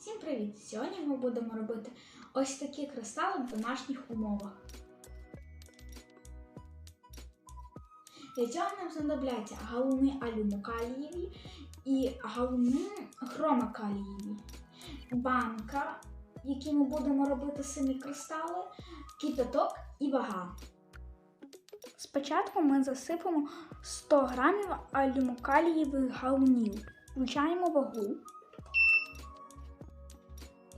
Всім привіт! Сьогодні ми будемо робити ось такі кристали в домашніх умовах. Для цього нам знадобляться галуни алюмокалієві і галуни хромокалієві, банка, в якій ми будемо робити самі кристали, кипяток і вага. Спочатку ми засипемо 100 грамів алюмокалієвих галунів. Включаємо вагу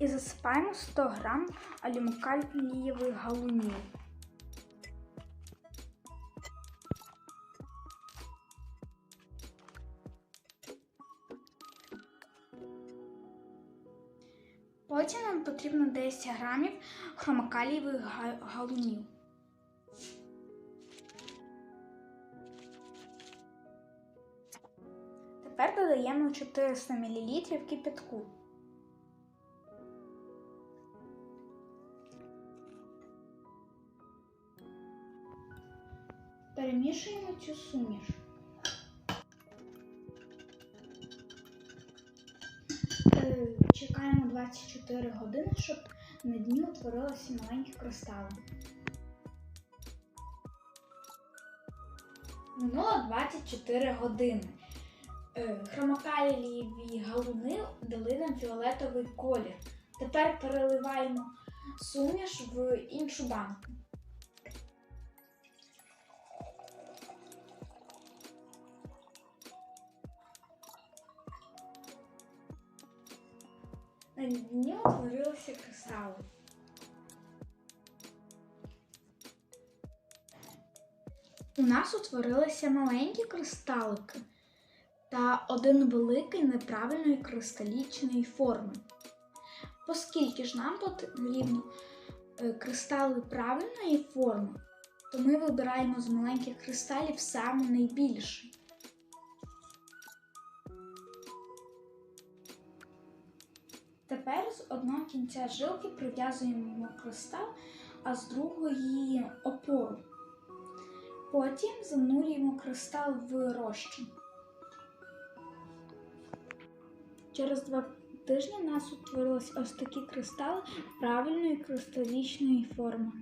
і засипаємо 100 грам алюмокалієвих галунів. Потім нам потрібно 10 грамів хромокалієвих галунів. Тепер додаємо 400 мл кипятку. Перемішуємо цю суміш. Е, Чекаємо 24 години, щоб на дні утворилися маленькі кристали. Минуло 24 години. Е, Хромокалієві галуни дали нам фіолетовий колір. Тепер переливаємо суміш в іншу банку. На дні утворилися кристали. У нас утворилися маленькі кристалики та один великий неправильної кристалічної форми. Оскільки ж нам потрібно е, кристали правильної форми, то ми вибираємо з маленьких кристалів саме найбільший. Тепер з одного кінця жилки прив'язуємо кристал, а з другої опору. Потім занурюємо кристал в розчин. Через два тижні у нас утворились ось такі кристали правильної кристалічної форми.